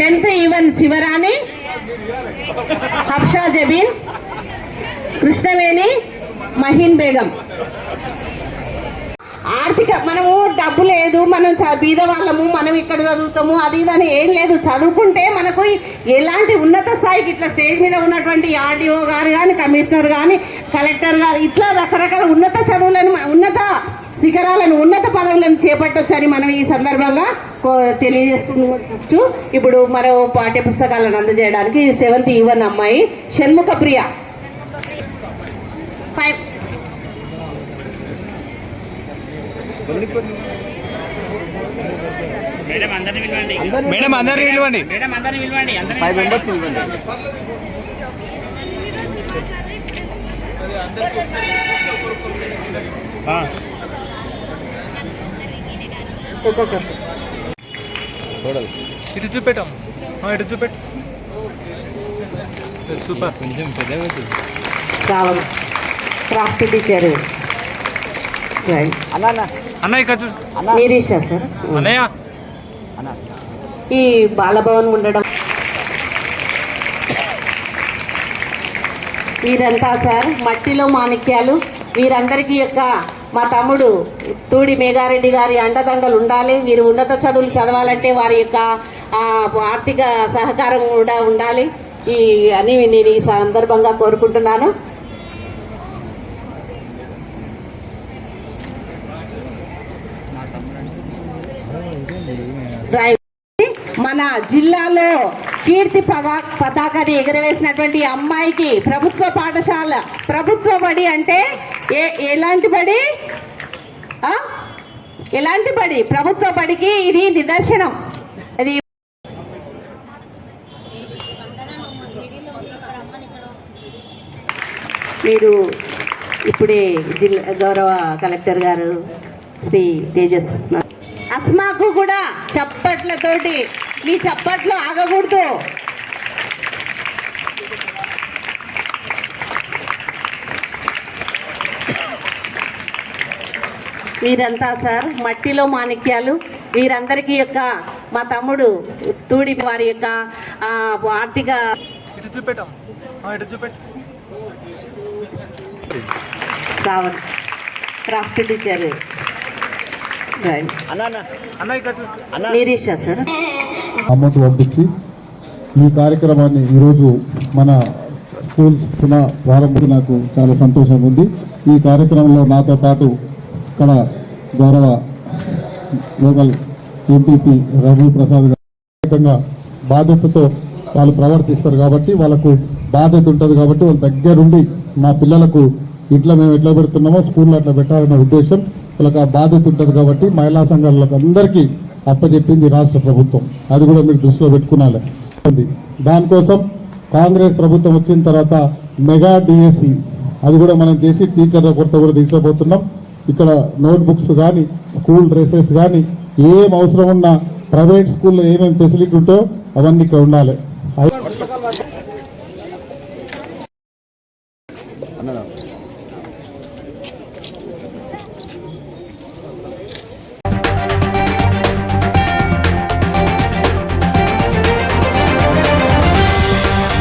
Tenth even Shivarani Harsha Jabeen Krishnaveni Maheen Begum. ఆర్థిక మనము డబ్బు లేదు మనం బీద వాళ్ళము మనం ఇక్కడ చదువుతాము అది ఇది అని ఏం లేదు. చదువుకుంటే మనకు ఎలాంటి ఉన్నత స్థాయికి ఇట్లా స్టేజ్ మీద ఉన్నటువంటి ఆర్డీఓ గారు కానీ కమిషనర్ కానీ కలెక్టర్ గారు ఇట్లా రకరకాల ఉన్నత చదువులను ఉన్నత శిఖరాలను ఉన్నత పదవులను చేపట్టొచ్చని మనం ఈ సందర్భంగా తెలియజేసుకోవచ్చు ఇప్పుడు మరో పాఠ్య పుస్తకాలను అందజేయడానికి సెవెంత్ ఈవన్ అమ్మాయి షణ్ముఖ ప్రియ. ఫైవ్. మేడం అందరిని పిలవండి. మేడం అందరిని పిలవండి. పిలవండి. అందరిని ఇటు చూపెట్టాం ఇటు చూపెట్టు. సూపర్. కొంచెం క్రాఫ్ట్ టీచర్. అన్న ఇక్కడ నీరీషా సార్? అన్నయ్య. అన్న. ఈ బాలభవన్ ఉండడం. వీరంతా సార్ మట్టిలో మాణిక్యాలు. వీరందరికీ యొక్క మా తమ్ముడు తూడి మేఘారెడ్డి గారి అండదండలు ఉండాలి. వీరు ఉన్నత చదువులు చదవాలంటే వారి యొక్క ఆర్థిక సహకారం కూడా ఉండాలి. ఈ అని నేను ఈ సందర్భంగా కోరుకుంటున్నాను. మన జిల్లాలో కీర్తి పదా పతాకాన్ని ఎగరవేసినటువంటి అమ్మాయికి ప్రభుత్వ పాఠశాల ప్రభుత్వ బడి అంటే ఏ ఎలాంటి బడి? ఎలాంటి బడి ప్రభుత్వ బడికి ఇది నిదర్శనం. ఇది మీరు ఇప్పుడే జిల్లా గౌరవ కలెక్టర్ గారు శ్రీ తేజస్ అస్మాకు కూడా చప్పట్లతోటి మీ చప్పట్లు ఆగకూడదు. వీరంతా సార్ మట్టిలో మాణిక్యాలు. వీరందరికీ యొక్క మా తమ్ముడు తూడి వారి యొక్క ఆ, ఆర్థిక craft teacher. Neerisha sir. Amount పంపించి ఈ కార్యక్రమాన్ని ఈరోజు మన స్కూల్స్ పునః ప్రారంభం. నాకు చాలా సంతోషంగా ఉంది. ఈ కార్యక్రమంలో నాతో పాటు ఇక్కడ గౌరవ లోకల్ ఎంపీపీ రఘు ప్రసాద్ గారు బాధ్యతతో వాళ్ళు ప్రవర్తిస్తారు కాబట్టి వాళ్ళకు బాధ్యత ఉంటుంది కాబట్టి వాళ్ళ దగ్గరుండి మా పిల్లలకు ఇట్లా మేము ఎట్లా పెడుతున్నామో స్కూల్లో అట్లా పెట్టాలనే ఉద్దేశం వాళ్ళకి ఆ బాధ్యత ఉంటుంది కాబట్టి మహిళా సంఘాలకు అందరికీ అప్పచెప్పింది రాష్ట్ర ప్రభుత్వం. అది కూడా మీరు దృష్టిలో పెట్టుకునాలి ఉంది. దానికోసం కాంగ్రెస్ ప్రభుత్వం వచ్చిన తర్వాత మెగా డిఎస్సి. అది కూడా మనం చేసి టీచర్ల కొరత కూడా తీసుకోబోతున్నాం ఇక్కడ నోట్ బుక్స్ కానీ స్కూల్ డ్రెస్సెస్ కానీ ఏం అవసరం ఉన్నా ప్రైవేట్ స్కూల్లో ఏమేమి ఫెసిలిటీ ఉంటో అవన్నీ ఇక్కడ ఉండాలి.